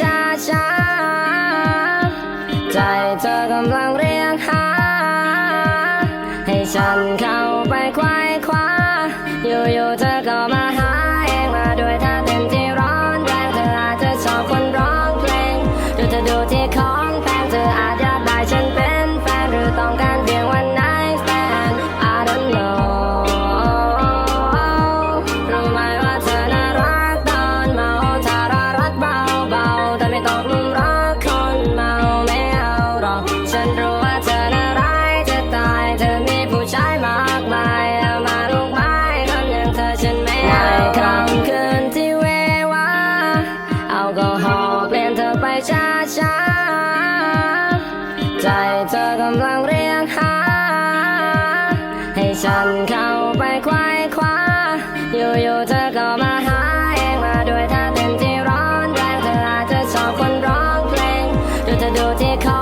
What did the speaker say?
ช้าช้าใจเธอกำลังเรียกหา ให้ฉันเข้าไปควายคว้าอยู่ๆเธอก็มาหา นรู้ว่าเธอน่าร้ายจะตายเธอมีผู้ชายมากมายเอามาลูกไม้คนอย่างเธอฉันไม่เอาคำคืนที่เววาเอาก็หอบเปลี่ยนเธอไปช้าๆใจเธอกำลังเรียกหา ให้ฉันเข้าไปควายคว้าอยู่ๆเธอก็มาหาเองมาด้วยท่าเต้นที่ร้อนแรงเธออาจจะชอบคนร้องเพลงดูเธอดูที่เขา